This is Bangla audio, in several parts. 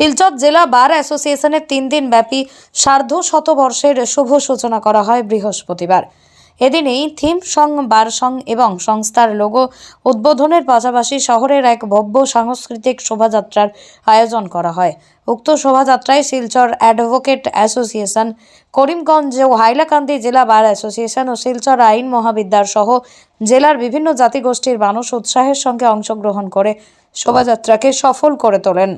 শিলচর জেলা বার অ্যাসোসিয়েশনের তিন দিন ব্যাপী সার্ধ শতবর্ষের শুভ সূচনা করা হয় বৃহস্পতিবার। এদিনেই থিম সং, বার সং এবং সংস্থার লোগো উদ্বোধনের পাশাপাশি শহরের এক ভব্য সাংস্কৃতিক শোভাযাত্রার আয়োজন করা হয়। উক্ত শোভাযাত্রায় শিলচর অ্যাডভোকেট অ্যাসোসিয়েশন, করিমগঞ্জ ও হাইলাকান্দি জেলা বার অ্যাসোসিয়েশন ও শিলচর আইন মহাবিদ্যালয় সহ জেলার বিভিন্ন জাতিগোষ্ঠীর মানুষ উৎসাহের সঙ্গে অংশগ্রহণ করে শোভাযাত্রাকে সফল করে তোলেন।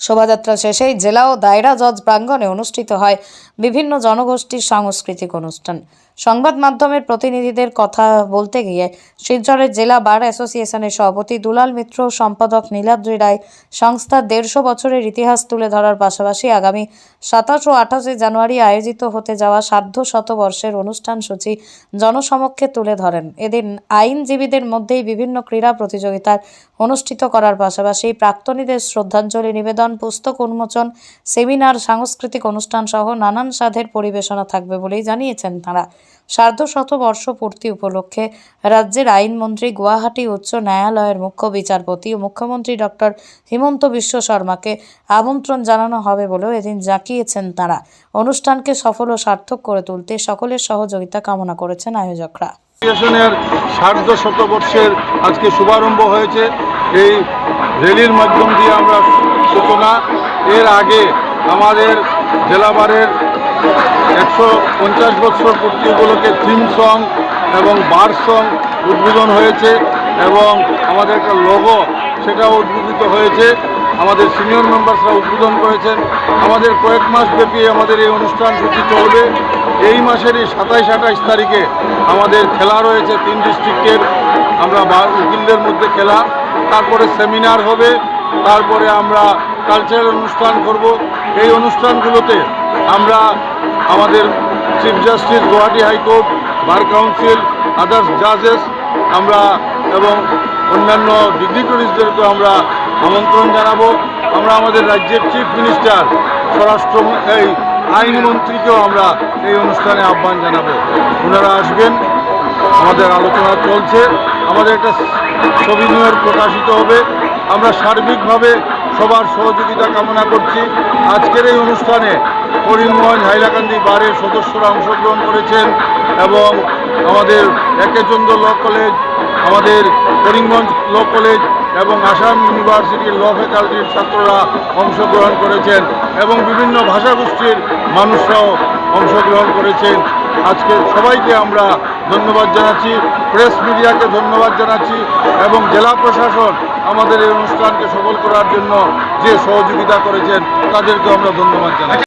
শোভাযাত্রা শেষেই জেলা ও দায়রা জজ প্রাঙ্গণে অনুষ্ঠিত হয় বিভিন্ন জনগোষ্ঠীর সাংস্কৃতিক অনুষ্ঠান। সংবাদ মাধ্যমের প্রতিনিধিদের কথা বলতে গিয়ে শিলচরের জেলা বার অ্যাসোসিয়েশনের সভাপতি দুলাল মিত্র, সম্পাদক নীলাদ্রি রায় সংস্থার দেড়শো বছরের ইতিহাস তুলে ধরার পাশাপাশি আগামী সাতাশ ও আঠাশে জানুয়ারি আয়োজিত হতে যাওয়া সার্ধ শতবর্ষের অনুষ্ঠান সূচি জনসমক্ষে তুলে ধরেন। এদিন আইনজীবীদের মধ্যেই বিভিন্ন ক্রীড়া প্রতিযোগিতার অনুষ্ঠিত করার পাশাপাশি প্রাক্তনীদের শ্রদ্ধাঞ্জলি নিবেদন, পুস্তক উন্মোচন, সেমিনার, সাংস্কৃতিক অনুষ্ঠান সহ নানান সাধের পরিবেশনা থাকবে বলেই জানিয়েছেন তাঁরা। সার্ধ শতবর্ষ পূর্তি উপলক্ষে রাজ্যের আইনমন্ত্রী, গুয়াহাটি উচ্চ ন্যায়ালয়ের মুখ্য বিচারপতি ও মুখ্যমন্ত্রী ডক্টর হিমন্ত বিশ্ব শর্মাকে আমন্ত্রণ জানানো হবে বলেও এদিন জাঁকিয়েছেন তারা। অনুষ্ঠানকে সফল ও সার্থক করে তুলতে সকলের সহযোগিতা কামনা করেছেন আয়োজকরা। সার্ধ শতবর্ষের আজকে শুভারম্ভ হয়েছে। এই র্যালির মাধ্যম দিয়ে আমরা সূচনা। এর আগে আমাদের জেলাবারের একশো পঞ্চাশ বছর পূর্তি উপলক্ষে থিম সং এবং বার সং উদ্বোধন হয়েছে এবং আমাদের একটা লোগো সেটাও উদ্বোধিত হয়েছে। আমাদের সিনিয়র মেম্বার্সরা উদ্বোধন করেছেন। আমাদের কয়েক মাস ব্যাপী আমাদের এই অনুষ্ঠান সূচি চলবে। এই মাসেরই সাতাইশ আঠাইশ তারিখে আমাদের খেলা রয়েছে তিন ডিস্ট্রিক্টের আমরা উকিলদের মধ্যে খেলা, তারপরে সেমিনার হবে, তারপরে আমরা কালচারাল অনুষ্ঠান করব। এই অনুষ্ঠানগুলোতে আমরা আমাদের chief justice Guwahati high court bar council others জাজেস আমরা এবং অন্যান্য ডিগ্রিটরিজদেরকে আমরা আমন্ত্রণ জানাব। আমরা আমাদের রাজ্যের চিফ মিনিস্টার স্বরাষ্ট্র এই আইনমন্ত্রীকেও আমরা এই অনুষ্ঠানে আহ্বান জানাব। ওনারা আসবেন, আমাদের আলোচনা চলছে, আমাদের একটা ছবি নিয়ে প্রকাশিত হবে। আমরা সার্বিকভাবে সবার সহযোগিতা কামনা করছি। আজকের এই অনুষ্ঠানে করিমগঞ্জ হাইলাকান্দি বারের সদস্যরা অংশগ্রহণ করেছেন এবং আমাদের একেচন্দ্র ল কলেজ, আমাদের করিমগঞ্জ ল কলেজ এবং আসাম ইউনিভার্সিটির ল ফ্যাকাল্টির ছাত্ররা অংশগ্রহণ করেছেন এবং বিভিন্ন ভাষাগোষ্ঠীর মানুষরাও অংশগ্রহণ করেছেন। আজকে সবাইকে আমরা ধন্যবাদ জানাচ্ছি, প্রেস মিডিয়াকে ধন্যবাদ জানাচ্ছি এবং জেলা প্রশাসন আমাদের এই অনুষ্ঠানকে সফল করার জন্য যে সহযোগিতা করেছেন তাদেরকে আমরা ধন্যবাদ জানাচ্ছি।